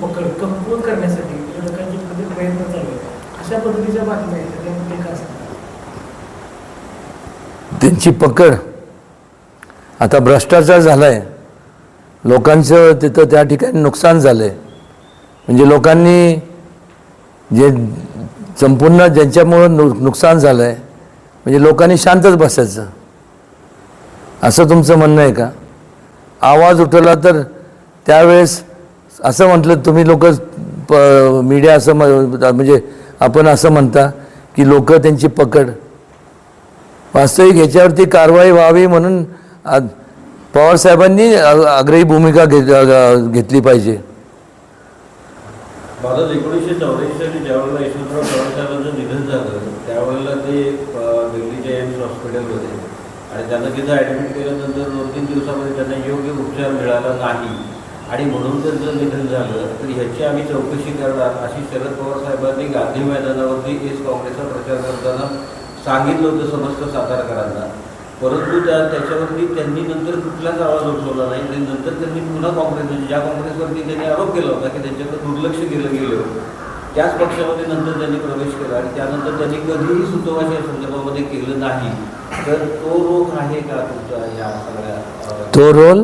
पकड कमकुवत करण्यासाठी विरोधकांचे मध्ये प्रयत्न चालू आहेत अशा पद्धतीच्या बातम्या आहेत त्यामध्ये काय असतात? त्यांची पकड आता भ्रष्टाचार झाला आहे लोकांचं तिथं त्या ठिकाणी नुकसान झालं आहे म्हणजे लोकांनी जे संपूर्ण ज्यांच्यामुळं नु नुकसान झालं आहे म्हणजे लोकांनी शांतच बसायचं. असं तुमचं म्हणणं आहे का? आवाज उठवला तर त्यावेळेस असं म्हटलं तुम्ही लोक प मीडिया असं म्हणजे आपण असं म्हणता की लोक त्यांची पकड. वास्तविक ह्याच्यावरती कारवाई व्हावी म्हणून पवारसाहेबांनी आग्रही भूमिका घेत घेतली पाहिजे. भारत एकोणीसशे चौऱ्याऐंशी साली ज्यावेळेला यशवंतराव चव्हाण साहेबांचं निधन झालं त्यावेळेला ते दिल्लीच्या एम्स हॉस्पिटलमध्ये. आणि त्यांना तिथं ॲडमिट केल्यानंतर दोन तीन दिवसामध्ये त्यांना योग्य उपचार मिळाला नाही. आणि म्हणून त्यांचं निधन झालं तर ह्याची आम्ही चौकशी करणार. अशी शरद पवार साहेबांनी गांधी मैदानावरती एस काँग्रेसचा प्रचार करताना सांगितलं होतं समस्त सातारकरांना. परंतु त्या त्याच्यावरती त्यांनी नंतर कुठलाच आवाज उठवला नाही. आणि नंतर त्यांनी पुन्हा काँग्रेस म्हणजे ज्या काँग्रेसवरती त्यांनी आरोप केला होता की त्यांच्याकडे दुर्लक्ष केलं गेलं त्याच पक्षामध्ये नंतर त्यांनी प्रवेश केला. आणि त्यानंतर त्यांनी कधीही सुतोवाच्या संदर्भामध्ये केलं नाही. तर तो रोग आहे का तुमचा या सगळ्या तो रोल?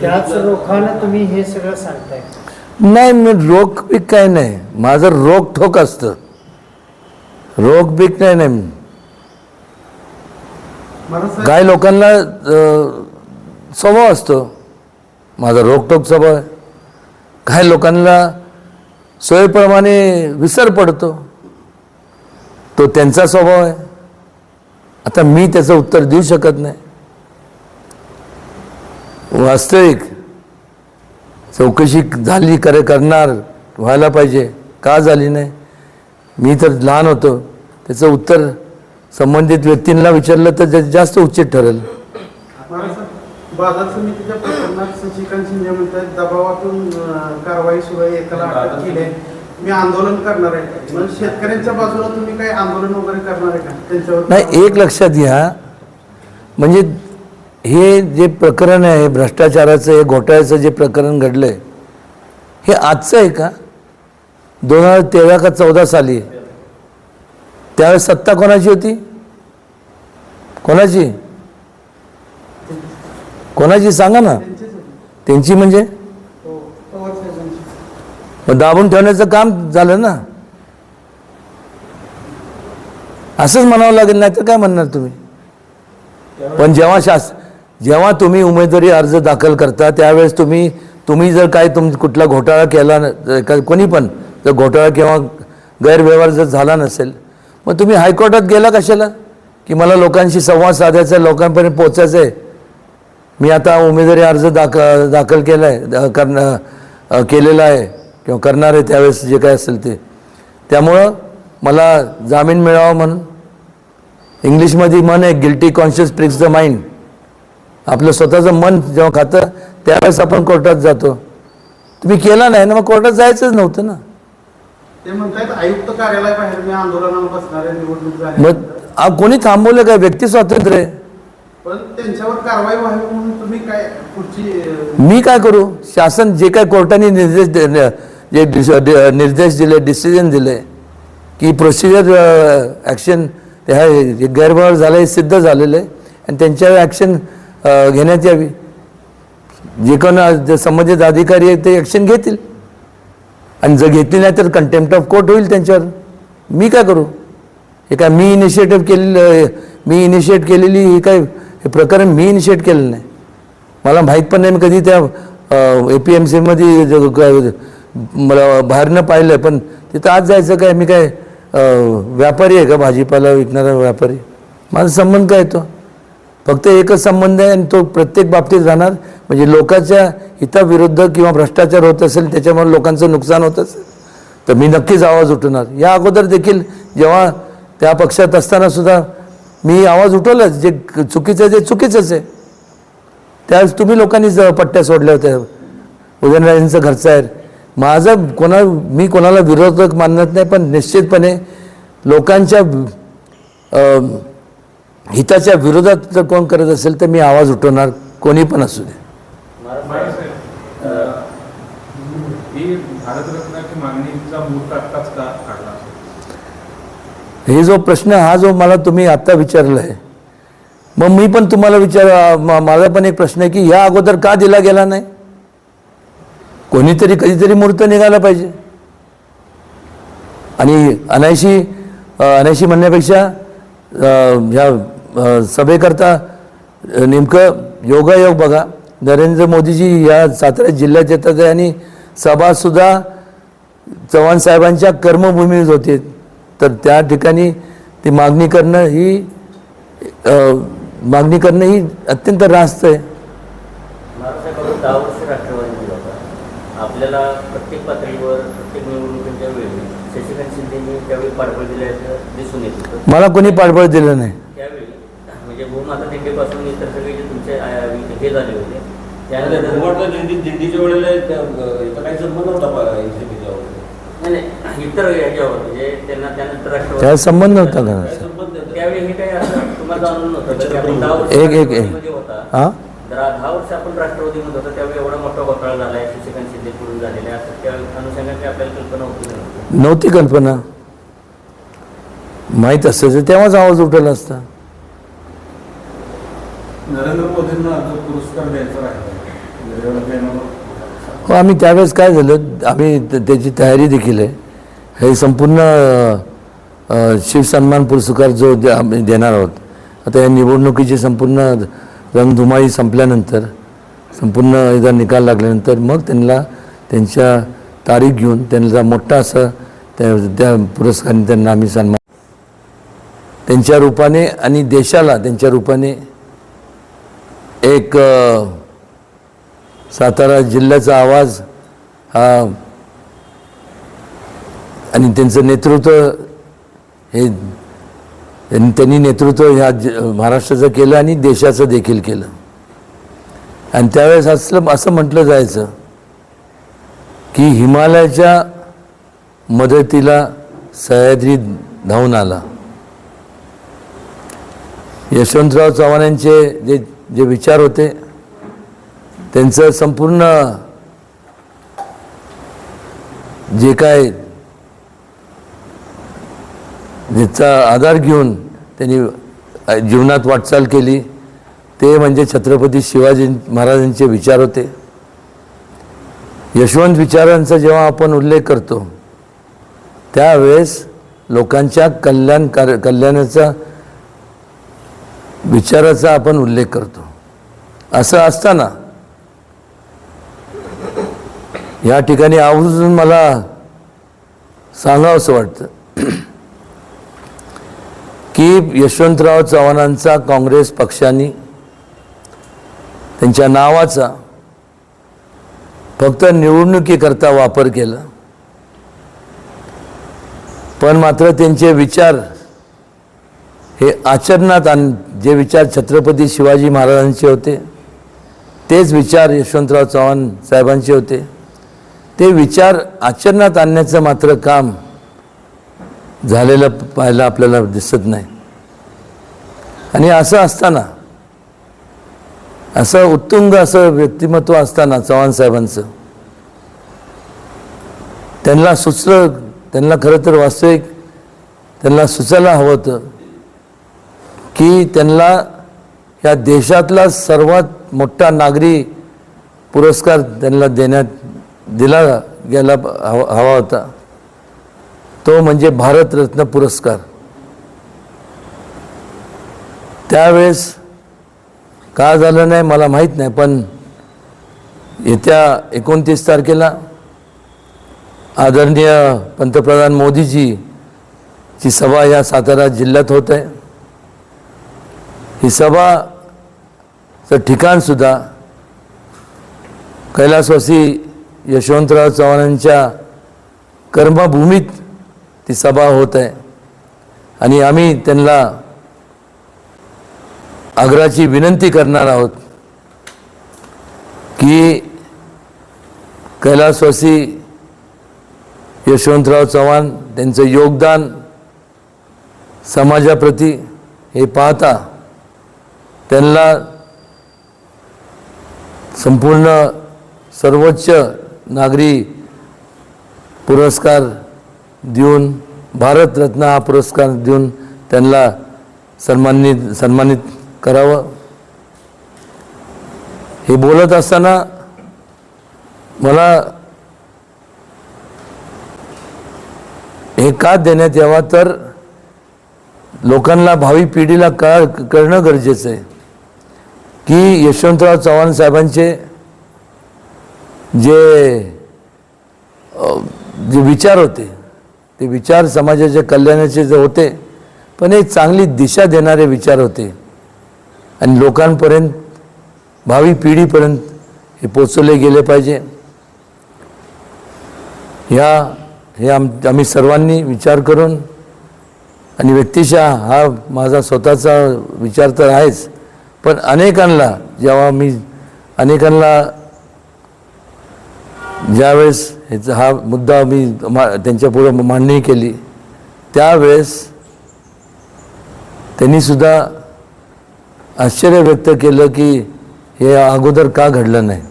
त्याच रोखानं तुम्ही हे सगळं सांगताय. नाही मी रोग पीक काय नाही. माझं रोग ठोक असतं. रोग पीक नाही. नाही काय लोकांना स्वभाव असतो. माझा रोगटोक स्वभाव आहे. काय लोकांना सोयीप्रमाणे विसर पडतो. तो त्यांचा स्वभाव आहे. आता मी त्याचं उत्तर देऊ शकत नाही. वास्तविक चौकशी झाली करे करणार व्हायला पाहिजे. का झाली नाही? मी तर लहान होतो. त्याचं उत्तर संबंधित व्यक्तींना विचारलं तर जा- जास्त उचित ठरेल. महाराष्ट्र बाजार समितीच्या प्रकरणात शशिकांत शिंदे म्हणतात दबावातून अं, कारवाई सुरू आहे एकाला अटक केली आहे. मी आंदोलन करणार आहे. मग शेतकऱ्यांच्या बाजूला तुम्ही काही आंदोलन वगैरे करणार आहे का? त्यांच्यावर नाही एक लक्षात घ्या. म्हणजे हे जे प्रकरण आहे भ्रष्टाचाराचं हे घोटाळ्याचं जे प्रकरण घडलं आहे हे आजचं आहे का? दोन हजार तेरा का चौदा साली? त्यावेळेस सत्ता कोणाची होती? कोणाची? कोणाची? सांगा ना. त्यांची म्हणजे? दाबून ठेवण्याचं काम झालं ना. असंच म्हणावं लागेल नाही तर काय म्हणणार तुम्ही? पण जेव्हा शास जेव्हा तुम्ही उमेदवारी अर्ज दाखल करता त्यावेळेस तुम्ही तुम्ही जर काय तुम कुठला घोटाळा केला न- का- कोणी पण जर घोटाळा किंवा गैरव्यवहार जर झाला नसेल मग तुम्ही हायकोर्टात गेला कशाला? की मला लोकांशी संवाद साधायचा आहे लोकांपर्यंत पोचायचं आहे. मी आता उमेदवारी अर्ज दाख दाखल केला आहे करणं केलेला आहे किंवा करणार आहे त्यावेळेस जे काय असेल ते. त्यामुळं मला जामीन मिळावा म्हणून. इंग्लिशमध्ये मन आहे guilty conscious pricks the mind आपलं स्वतःचं मन जेव्हा खातं त्यावेळेस आपण कोर्टात जातो. तुम्ही केला नाही ना मग कोर्टात जायचंच नव्हतं ना. ते म्हणतात आयुक्त कार्यालयाबाहेर मी आंदोलनाला बसणार आहे निवडणूक मग आ, कोणी थांबवलं काय? व्यक्ती स्वातंत्र्य. आहे पण त्यांच्यावर कारवाई व्हावी म्हणून तुम्ही काय पुढची अं, मी काय करू? शासन जे काय कोर्टाने निर्देश दे- न- जे डिस- डि- निर्देश दिले डिसिजन दिले की प्रोसिजर ॲक्शन जे गैरव्यवहार झाला हे सिद्ध झालेलं आहे आणि त्यांच्यावर ॲक्शन घेण्यात यावी. जे कोण जे संबंधित अधिकारी आहेत ते ॲक्शन घेतील. आणि जर घेतली नाही तर कंटेम्प्ट ऑफ कोर्ट होईल त्यांच्यावर. मी काय करू? हे काय मी इनिशिएटिव्ह केलेलं मी इनिशिएट केलेली ही काय हे प्रकरण मी इनिशिएट केलं नाही. मला माहीत पण नाही मी कधी त्या ए पी एम सीमध्ये मला बाहेरनं पाहिलं आहे पण तिथं आज जायचं काय? मी काय व्यापारी आहे का? भाजीपाला विकणारा व्यापारी. माझा संबंध काय तो? फक्त एकच संबंध आहे आणि तो प्रत्येक बाबतीत राहणार. म्हणजे लोकांच्या हिताविरुद्ध किंवा भ्रष्टाचार होत असेल त्याच्यामुळे लोकांचं नुकसान होत असेल. तर मी नक्कीच आवाज उठवणार. या अगोदर देखील जेव्हा त्या पक्षात असताना सुद्धा मी आवाज उठवलाच. जे चुकीचं आहे ते चुकीचंच आहे. त्यावेळेस तुम्ही लोकांनीच पट्ट्या सोडल्या होत्या. उदयनराजेंचं घरचं आहे. माझं कोणा मी कोणाला विरोधक मानत नाही पण निश्चितपणे लोकांच्या हिताच्या विरोधात जर कोण करत असेल तर मी आवाज उठवणार कोणी पण असू दे. हे जो प्रश्न हा जो मला तुम्ही आत्ता विचारला आहे मग मी पण तुम्हाला विचार माझा पण एक प्रश्न आहे की या अगोदर का दिला गेला नाही? कोणीतरी कधीतरी मुहूर्त निघाला पाहिजे. आणि अनायशी अनायशी म्हणण्यापेक्षा ह्या सभेकरता नेमकं योगायोग बघा. नरेंद्र मोदीजी या सातारा जिल्ह्यात येतात आहे आणि सभासुद्धा चव्हाण साहेबांच्या कर्मभूमीत होते. तर त्या ठिकाणी ती मागणी करणं ही मागणी करणं ही अत्यंत रास्त आहे. महाराष्ट्राकडून दहा वर्ष राष्ट्रवादी दिला होता. आपल्याला प्रत्येक पातळीवर प्रत्येक निवडणुकीच्या वेळी शशिकांत शिंदेनी त्यावेळी पाठबळ दिल्याचं दिसून येत होतं. मला कोणी पाठबळ दिलं नाही त्यावेळी म्हणजे भूमाता दिंडीपासून इतर सगळे जे तुमचे आ, हे झाले होते. त्यानंतर दिंडी दिंडीच्या वेळेला काही संबंध नाही, नाही, इतर याच्यावर म्हणजे त्यांना त्यानंतर संबंध नव्हता काय घराचा संबंध? त्यावेळी हे काही असं तुम्हाला जाणून नव्हतं का? की आपण दहा वर्ष एक- एक- एक. राष्ट्रवादीमध्ये होता. हां? दहा दहा वर्ष आपण राष्ट्रवादीमध्ये होतो त्यावेळी एवढा मोठा घोटाळा झाला आहे शशिकांत शिंदे पुढून झालेला आहे असं त्या अनुषंगाने आपल्याला कल्पना होती का? नव्हती नव्हती कल्पना. माहीत असायचं तेव्हाच आवाज उठवला असता. नरेंद्र पुरस्कार द्यायचा हो आम्ही त्यावेळेस काय झालं आम्ही त्याची तयारी देखील आहे. हे संपूर्ण शिवसन्मान पुरस्कार जो दे- आम्ही देणार आहोत आता या निवडणुकीची संपूर्ण रणधुमाळी संपल्यानंतर संपूर्ण एकदा निकाल लागल्यानंतर मग त्यांना त्यांच्या तारीख घेऊन त्यांचा मोठा असं त्या त्या पुरस्काराने त्यांना आम्ही सन्मान त्यांच्या रूपाने आणि देशाला त्यांच्या रूपाने एक सातारा जिल्ह्याचा आवाज हा आणि त्यांचं नेतृत्व हे त्यांनी त्यांनी नेतृत्व ह्या ज महाराष्ट्राचं केलं आणि देशाचं देखील केलं. आणि त्यावेळेस असलं असं म्हटलं जायचं की हिमालयाच्या मदतीला सह्याद्री धावून आला. यशवंतराव चव्हाण यांचे जे जे विचार होते त्यांचं संपूर्ण जे काय ज्याचा आधार घेऊन त्यांनी जीवनात वाटचाल केली ते म्हणजे छत्रपती शिवाजी महाराजांचे विचार होते. यशवंत विचारांचा जेव्हा आपण उल्लेख करतो त्यावेळेस लोकांच्या कल्याण कार्य कल्याणाचा विचाराचा आपण उल्लेख करतो. असं असताना या ठिकाणी आवर्जून मला सांगावंसं वाटतं. की यशवंतराव चव्हाणांचा काँग्रेस पक्षाने त्यांच्या नावाचा फक्त निवडणुकीकरता वापर केला. पण मात्र त्यांचे विचार हे आचरणात आण जे विचार छत्रपती शिवाजी महाराजांचे होते तेच विचार यशवंतराव चव्हाण साहेबांचे होते. ते विचार आचरणात आणण्याचं मात्र काम झालेलं पाहायला आपल्याला दिसत नाही. आणि असं असताना असं उत्तुंग असं व्यक्तिमत्व असताना चव्हाण साहेबांचं त्यांना सुचलं त्यांना खरं तर वास्तविक त्यांना सुचायला हवं होतं. की त्यांना या देशातला सर्वात मोठा नागरी पुरस्कार त्यांना देण्यात दिला गेला हवा हवा होता. तो म्हणजे भारतरत्न पुरस्कार. त्यावेळेस का झालं नाही मला माहीत नाही पण येत्या एकोणतीस तारखेला आदरणीय पंतप्रधान मोदीजीची सभा या सातारा जिल्ह्यात होत आहे. ही सभाचं ठिकाणसुद्धा कैलासवासी यशवंतराव चव्हाणांच्या कर्मभूमीत ती सभा होत आहे. आणि आम्ही त्यांना आग्राची विनंती करणार आहोत की कैलासवासी यशवंतराव चव्हाण त्यांचं योगदान समाजाप्रती हे पाहता त्यांना संपूर्ण सर्वोच्च नागरी पुरस्कार देऊन भारतरत्न हा पुरस्कार देऊन त्यांना सन्मानित सन्मानित करावं. हे बोलत असताना मला हे का देण्यात यावा तर लोकांना भावी पिढीला का कळणं गरजेचं आहे. की यशवंतराव चव्हाण साहेबांचे जे जे विचार होते ते विचार समाजाच्या कल्याणाचे जे होते पण एक चांगली दिशा देणारे विचार होते. आणि लोकांपर्यंत भावी पिढीपर्यंत हे पोचवले गेले पाहिजे. ह्या हे आम आम्ही सर्वांनी विचार करून आणि व्यक्तिशः हा माझा स्वतःचा विचार तर आहेच पण अनेकांना जेव्हा मी अनेकांना ज्यावेळेस ह्याचा हा मुद्दा मी मा त्यांच्यापुढं मांडणी केली त्यावेळेस त्यांनीसुद्धा आश्चर्य व्यक्त केलं की हे अगोदर का घडलं नाही.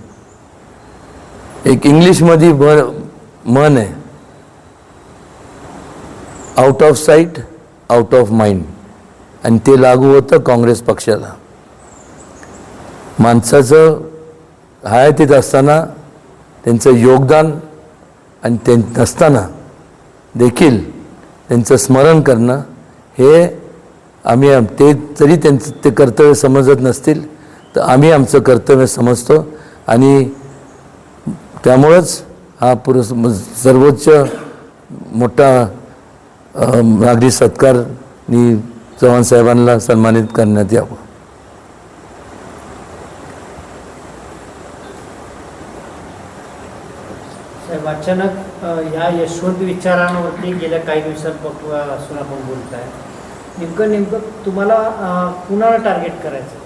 एक इंग्लिशमध्ये बर मन आहे. Out of sight out of mind आणि ते लागू होतं काँग्रेस पक्षाला. माणसाचं हयातीत असताना त्यांचं योगदान आणि ते नसताना देखील त्यांचं स्मरण करणं हे आम्ही आम- ते जरी त्यांचं ते कर्तव्य समजत नसतील तर आम्ही आमचं कर्तव्य समजतो आणि त्यामुळंच हा पुरस् सर्वोच्च मोठा नागरी सत्कारनी चव्हाण साहेबांना सन्मानित करण्यात यावं. अचानक ह्या यशवंत विचारांवरती गेल्या काही दिवसांपासून आपण बोलताय. नेमकं नेमकं तुम्हाला कुणाला टार्गेट करायचं?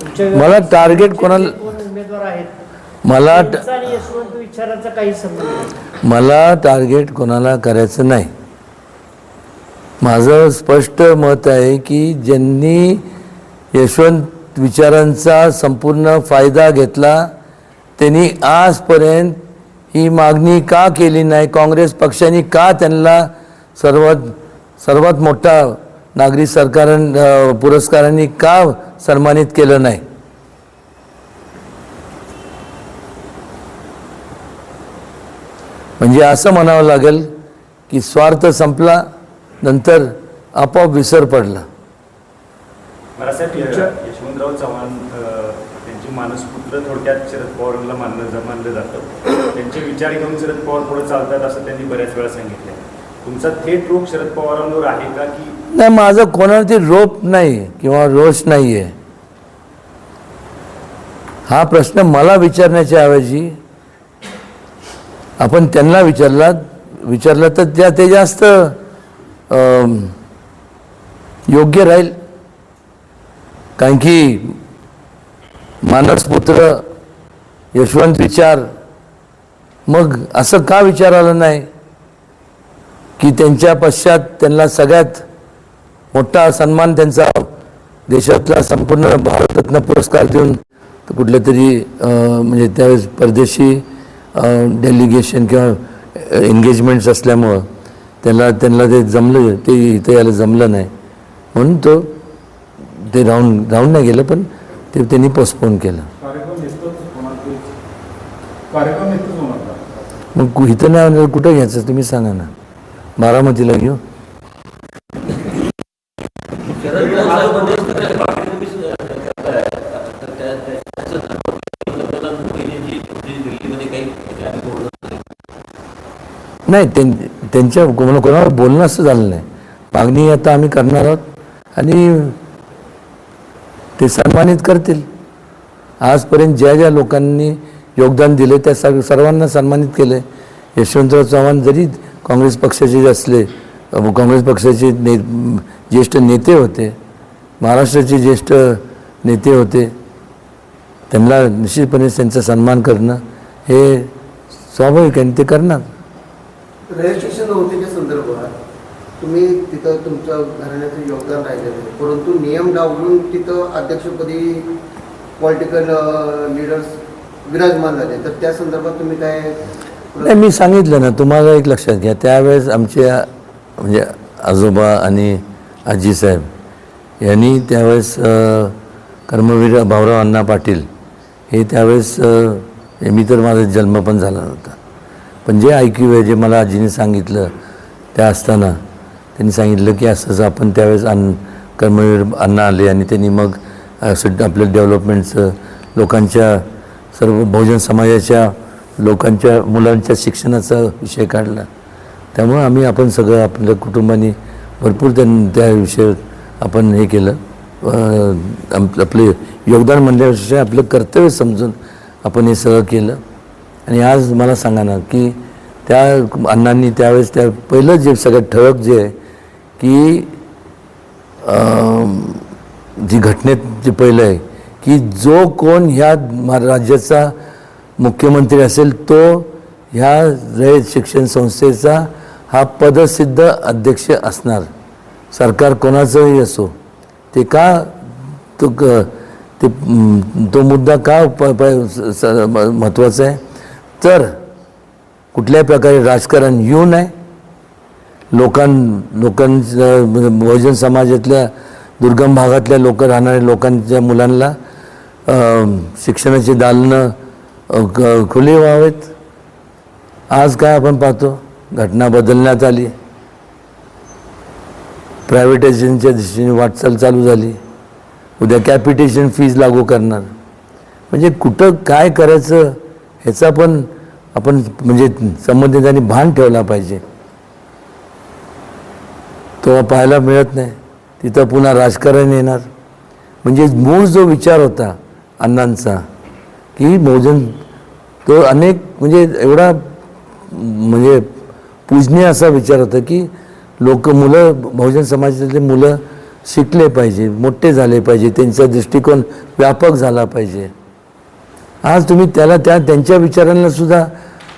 तुमच्या मला target कोणाला- उमेदवार आहेत मला यशवंत विचाराचा काही संबंध नाही. मला टार्गेट कोणाला करायचं नाही. माझं स्पष्ट मत आहे की ज्यांनी यशवंत विचारांचा संपूर्ण फायदा घेतला त्यांनी आजपर्यंत ही मागणी का केली नाही? काँग्रेस पक्षाने का त्यांना सर्वात सर्वात मोठा नागरी सरकारां पुरस्कारांनी का सन्मानित केलं नाही? म्हणजे असं म्हणावं लागेल की स्वार्थ संपला नंतर आपोआप विसर पडला. यशवंतराव चव्हाण अ, मानसपुत्र थोडक्यात शरद पवारला मानलं जा- मानलं जातं. त्यांचे विचार घेऊन शरद पवार पुढे चालतात असं त्यांनी बऱ्याच वेळा सांगितलं तुमचा थेट रोग शरद पवारांवर आहे का की नाही माझं कोणावरती रोप नाही किंवा रोष नाही आहे हा प्रश्न मला विचारण्याच्या ऐवजी आपण त्यांना विचारला विचारलं तर त्या ते जास्त योग्य राहील. कारण की मानसपुत्र यशवंत विचार. मग असं का विचार आलं नाही? की त्यांच्या पश्चात त्यांना सगळ्यात मोठा सन्मान त्यांचा देशातला संपूर्ण भारतरत्न पुरस्कार देऊन कुठल्या तरी म्हणजे त्यावेळेस परदेशी डेलिगेशन किंवा एंगेजमेंट्स असल्यामुळं त्याला त्यांना ते जमलं ते इथं यायला जमलं नाही. म्हणून तो ते राहून राहून नाही गेलं पण ते त्यांनी पोस्टपोन केलं? मग इथं नाही आणलं, कुठं घ्यायचं तुम्ही सांगा ना. बारामतीला घेऊ. नाही त्यां त्यांच्या कोणा कोणावर बोलणं असं झालं नाही. मागणी आता आम्ही करणार आहोत. आणि ते सन्मानित करतील. आजपर्यंत ज्या ज्या लोकांनी योगदान दिले त्या सग सर्वांना सन्मानित केले. यशवंतराव चव्हाण जरी काँग्रेस पक्षाचे असले काँग्रेस पक्षाचे ने ज्येष्ठ नेते होते महाराष्ट्राचे ज्येष्ठ नेते होते त्यांना निश्चितपणे त्यांचा सन्मान करणं हे स्वाभाविक आहे आणि ते करणार. रजिस्ट्रेशन संदर्भात तुम्ही तिथं तुमचं घराण्याचं योगदान राहिलेलं आहे. परंतु नियम डावलून तिथं अध्यक्षपदी पॉलिटिकल लिडर्स विराजमान झाले. तर त्या संदर्भात तुम्ही काय नाही मी सांगितलं ना तुम्हाला एक लक्षात घ्या. त्यावेळेस आमच्या म्हणजे आजोबा आणि आजीसाहेब यांनी त्यावेळेस कर्मवीर भाऊराव अण्णा पाटील हे त्यावेळेस मी तर माझा जन्म पण झाला नव्हता. पण जे ऐकू आहे जे मला आजीने सांगितलं त्या असताना त्यांनी सांगितलं की असं असं आपण त्यावेळेस अन्न कर्मवीर अण्णा आले आणि त्यांनी मग असं आपलं डेव्हलपमेंटचं लोकांच्या सर्व बहुजन समाजाच्या लोकांच्या मुलांच्या शिक्षणाचा विषय काढला. त्यामुळं आम्ही आपण सगळं आपल्या कुटुंबाने भरपूर त्यां त्या विषयात आपण हे केलं. आप- आपले योगदान म्हणल्यापेक्षा आपलं कर्तव्य समजून आपण हे सगळं केलं. आणि आज मला सांगा ना की त्या अण्णांनी त्यावेळेस त्या पहिलं जे सगळ्यात ठळक जे आहे की जी घटनेत जे पहिलं आहे की जो कोण ह्या राज्याचा मुख्यमंत्री असेल तो ह्या रयत शिक्षण संस्थेचा हा पदसिद्ध अध्यक्ष असणार. सरकार कोणाचंही असो. ते का तो क- ते तो मुद्दा का प प- स- म- महत्त्वाचा आहे? तर कुठल्याही प्रकारे राजकारण येऊ नये. लोकां लोकां बहुजन समाजातल्या दुर्गम भागातल्या लोक राहणाऱ्या लोकांच्या मुलांना शिक्षणाची दालनं क- खुली व्हावेत. आज काय आपण पाहतो? घटना बदलण्यात आली. प्रायव्हेटायझेशनच्या दिशेने वाटचाल चालू झाली. उद्या कॅपिटेशन फीज लागू करणार. म्हणजे कुठं काय करायचं ह्याचा पण आपण म्हणजे संबंधितांनी भान ठेवला पाहिजे. तेव्हा पाहायला मिळत नाही. तिथं पुन्हा राजकारण येणार. म्हणजे मूळ जो विचार होता अण्णांचा की बहुजन तो अनेक म्हणजे एवढा म्हणजे पूजनीय असा विचार होता की लोक मुलं बहुजन समाजातले मुलं शिकले पाहिजे मोठे झाले पाहिजे त्यांचा दृष्टिकोन व्यापक झाला पाहिजे. आज तुम्ही त्याला त्या त्यांच्या विचारांना सुद्धा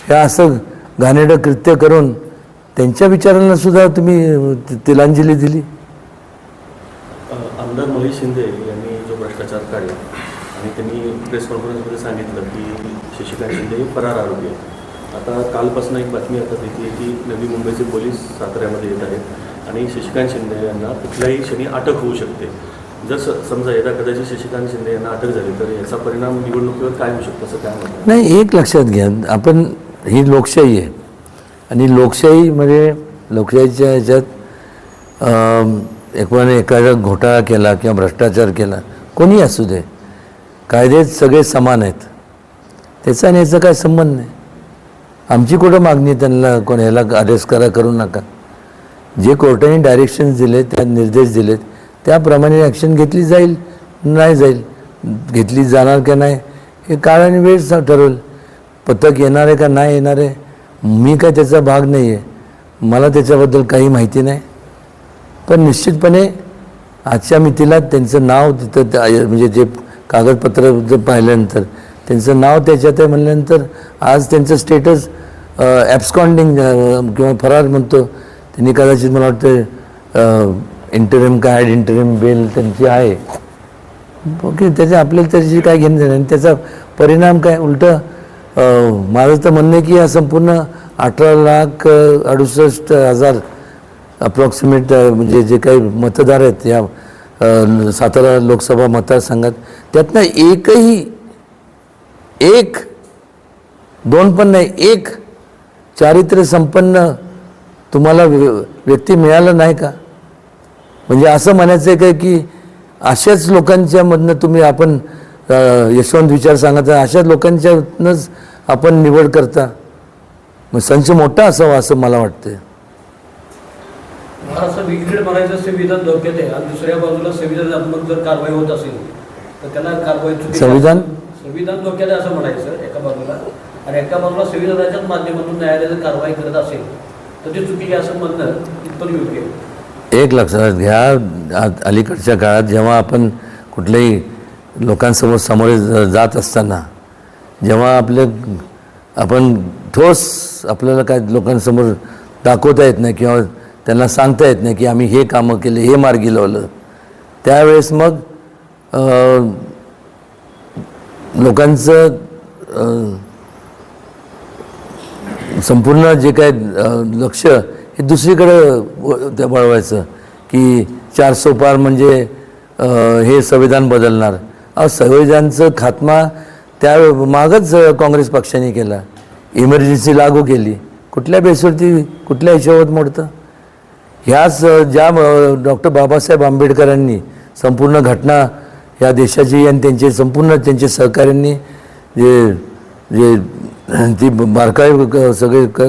हे असं घाणेडं कृत्य करून त्यांच्या विचारांना सुद्धा तुम्ही तिलांजली दिली? आमदार महेश शिंदे यांनी जो भ्रष्टाचार काढला आणि त्यांनी प्रेस कॉन्फरन्समध्ये सांगितलं की शशिकांत शिंदे हे फरार आरोपी आहेत. आता कालपासून एक बातमी आता येते की नवी मुंबईचे पोलीस साताऱ्यामध्ये येत आहेत आणि शशिकांत शिंदे यांना कुठल्याही क्षणी अटक होऊ शकते. जर स समजा यदा कदाचित शशिकांत शिंदे यांना अटक झाली तर याचा परिणाम निवडणुकीवर काय होऊ शकतो असं काय नाही एक लक्षात घ्या. आपण ही लोकशाही आहे. आणि लोकशाहीमध्ये म्हणजे लोकशाहीच्या ह्याच्यात अम, एखादा घोटाळा केला किंवा भ्रष्टाचार केला कोणी असू दे. कायदेत सगळे समान आहेत. त्याचा आणि याचा काय संबंध नाही. आमची कुठं मागणी त्यांना कोण ह्याला अरेस्ट करा करू नका. जे कोर्टाने डायरेक्शन्स दिले त्या निर्देश दिलेत त्याप्रमाणे ॲक्शन घेतली जाईल नाही जाईल घेतली जाणार का नाही हे काळ आणि वेळ ठरवेल. पथक येणार आहे का नाही येणार आहे मी काय त्याचा भाग नाही आहे मला त्याच्याबद्दल काही माहिती नाही. पण निश्चितपणे आजच्या मितीला त्यांचं नाव तिथं त्या- म्हणजे जे कागदपत्र जर पाहिल्यानंतर त्यांचं नाव त्याच्यात आहे म्हणल्यानंतर आज त्यांचं स्टेटस ॲब्स्कॉन्डिंग किंवा फरार म्हणतो. त्यांनी कदाचित मला वाटतं इंटरिम काय इंटरिम बेल त्यांची आहे. ओके त्याच्या आपल्याला त्याची काय घेणं देणं आणि त्याचा परिणाम काय उलटं माझं तर म्हणणं आहे की या संपूर्ण अठरा लाख अडुसष्ट हजार अप्रॉक्सिमेट म्हणजे जे काही मतदार आहेत या सातारा लोकसभा मतदारसंघात त्यातनं एकही एक दोन पण नाही एक चारित्र्य संपन्न तुम्हाला व्य- व्यक्ती मिळालं नाही का? म्हणजे असं म्हणायचं आहे काय की अशाच लोकांच्यामधनं तुम्ही आपण यशवंत विचार सांगायचा अशाच लोकांच्यातनंच आपण निवड करता. मग संच मोठा असावा असं मला वाटतं मला असं विक्रीड म्हणायचं संविधान धोक्यात आहे. आणि दुसऱ्या बाजूला संविधानात्मक जर कारवाई होत असेल तर त्याला कारवाई चुकीची संविधान? धोक्यात आहे असं म्हणायचं एका बाजूला. आणि एका बाजूला संविधानाच्याच माध्यमातून न्यायालय जर कारवाई करत असेल तर ते चुकीचे असं म्हणणं योग्य आहे. एक लक्षात घ्या अलीकडच्या काळात जेव्हा आपण कुठल्याही लोकांसमोर सामोरे जात असताना जेव्हा आपले आपण ठोस आपल्याला काय लोकांसमोर दाखवता येत नाही किंवा त्यांना सांगता येत नाही की आम्ही हे कामं केले हे मार्गी लावलं त्यावेळेस मग लोकांचं संपूर्ण जे काय लक्ष हे दुसरीकडं त्या ते वळवायचं की चार सोपार म्हणजे हे संविधान बदलणार. संविधानचं खात्मा त्या मागच काँग्रेस पक्षाने केला. इमर्जन्सी लागू केली. कुठल्या बेसवरती कुठल्या हिशोबात मोडतं? ह्याच ज्या डॉक्टर बाबासाहेब आंबेडकरांनी संपूर्ण घटना या देशाची आणि त्यांचे संपूर्ण त्यांचे सहकाऱ्यांनी जे जे ती बारकाई सगळे क